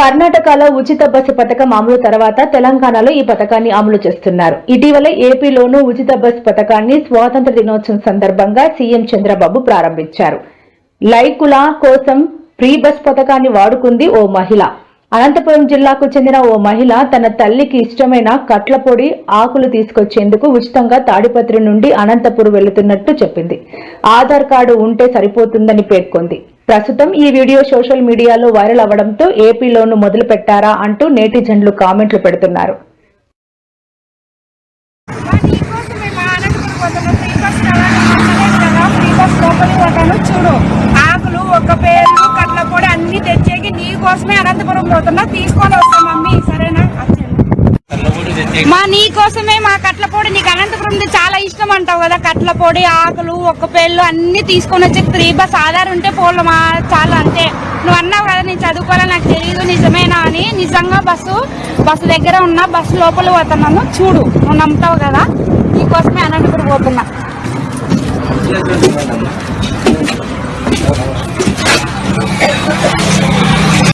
కర్ణాటకలో ఉచిత బస్సు పథకం అమలు తర్వాత తెలంగాణలో ఈ పథకాన్ని అమలు చేస్తున్నారు. ఇటీవల ఏపీలోనూ ఉచిత బస్సు పథకాన్ని స్వాతంత్ర దినోత్సవం సందర్భంగా సీఎం చంద్రబాబు ప్రారంభించారు. లైకుల కోసం ఫ్రీ బస్ పథకాన్ని వాడుకుంది ఓ మహిళ. అనంతపురం జిల్లాకు చెందిన ఓ మహిళ తన తల్లికి ఇష్టమైన కట్లపొడి ఆకులు తీసుకొచ్చేందుకు ఉచితంగా తాడిపత్రి నుండి అనంతపురం వెళుతున్నట్టు చెప్పింది. ఆధార్ కార్డు ఉంటే సరిపోతుందని పేర్కొంది. ప్రస్తుతం ఈ వీడియో సోషల్ మీడియాలో వైరల్ అవ్వడంతో ఏపీలోనూ మొదలు పెట్టారా అంటూ నేటిజన్లు కామెంట్లు పెడుతున్నారు. చూడు ఆకులు ఒక పేర్లు కట్ల కూడా అన్ని తెచ్చేకి నీ కోసమే అనంతపురం పోతున్నా. తీసుకొని మా నీ కోసమే మా కట్ల పొడి. నీకు అనంతపురం చాలా ఇష్టం అంటావు కదా. కట్ల పొడి ఆకులు ఒక్క పేర్లు అన్ని తీసుకొని వచ్చి ఫ్రీ బస్ ఆధార్ ఉంటే పోలు మా చాలా అంతే. నువ్వు అన్నావు కదా నేను చదువుకోవాలని నాకు తెలియదు నిజమేనా అని. నిజంగా బస్సు బస్సు దగ్గర ఉన్న బస్సు లోపల పోతున్నాను. చూడు నువ్వు నమ్ముతావు కదా. నీకోసమే అనంతపురం పోతున్నా.